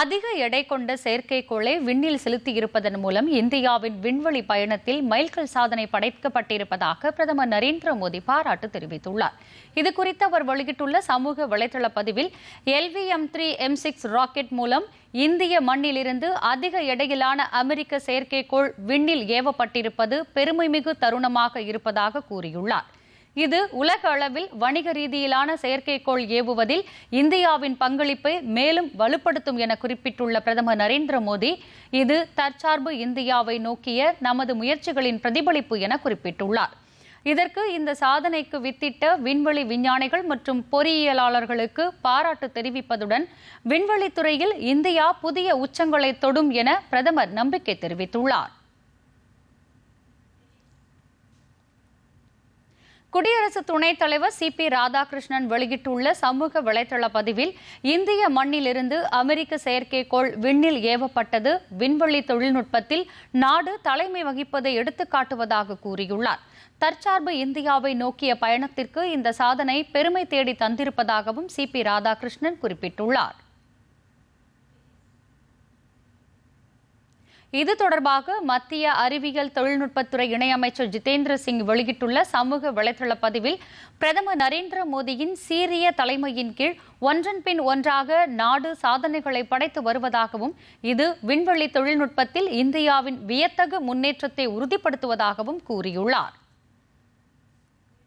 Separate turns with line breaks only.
அதிக எடை கொண்ட செயற்கைக்கோளை விண்ணில் செலுத்தி இருப்பதன் மூலம் இந்தியாவின் விண்வெளி பயணத்தில் மைல்கல் சாதனை படைக்கப்பட்டிருப்பதாக பிரதமர் நரேந்திர மோடி பாராட்டு தெரிவித்துள்ளார் இதுகுறித்து அவர் வெளியிட்டுள்ள சமூக வலைதள பதிவில் LVM M three M six rocket மூலம் இந்திய மண்ணிலிருந்து அதிக எடையிலான அமெரிக்க செயற்கைக்கோள் விண்ணில் ஏவப்பட்டிருப்பது பெருமைமிகு தருணமாக இருப்பதாக கூறியுள்ளார் இது உலக அளவில் வணிக ரீதியிலான செயற்கைக்கோள் ஏவுவதில் இந்தியாவின் பங்களிப்பை மேலும் வலுப்படுத்தும் என குறிப்பிட்டுள்ள பிரதமர் நரேந்திர மோடி இது தற்சார்பு இந்தியாவை நோக்கிய நமது முயற்சிகளின் பிரதிபலிப்பு என குறிப்பிட்டுள்ளார் இதற்கு இந்த சாதனைக்கு வித்திட்ட விண்வெளி விஞ்ஞானிகள் மற்றும் பொறியியலாளர்களுக்கு பாராட்டு தெரிவிப்பதுடன் விண்வெளித்துறையில் இந்தியா புதிய உச்சங்களை தொடும் என பிரதமர் நம்பிக்கை தெரிவித்துள்ளார் குடியரசு துணைத் தலைவர் சி பி ராதாகிருஷ்ணன் வெளியிட்டுள்ள சமூக வலைதள பதிவில் இந்திய மண்ணிலிருந்து அமெரிக்க செயற்கைக்கோள் விண்ணில் ஏவப்பட்டது விண்வெளி தொழில்நுட்பத்தில் நாடு தலைமை வகிப்பதை எடுத்துக்காட்டுவதாக கூறியுள்ளார் தற்சார்பு இந்தியாவை நோக்கிய பயணத்திற்கு இந்த சாதனை பெருமை தேடி தந்திருப்பதாகவும் சி பி ராதாகிருஷ்ணன் குறிப்பிட்டுள்ளார் இது தொடர்பாக மத்திய அறிவியல் தொழில்நுட்பத்துறை இணையமைச்சர் ஜிதேந்திர சிங் வெளியிட்டுள்ள சமூக வலைதள பதிவில் பிரதமர் நரேந்திர மோடியின் சீரிய தலைமையின் கீழ் ஒன்றன் பின் ஒன்றாக நாடு சாதனைகளை படைத்து வருவதாகவும் இது விண்வெளி தொழில்நுட்பத்தில் இந்தியாவின் வியத்தகு முன்னேற்றத்தை உறுதிப்படுத்துவதாகவும் கூறியுள்ளார்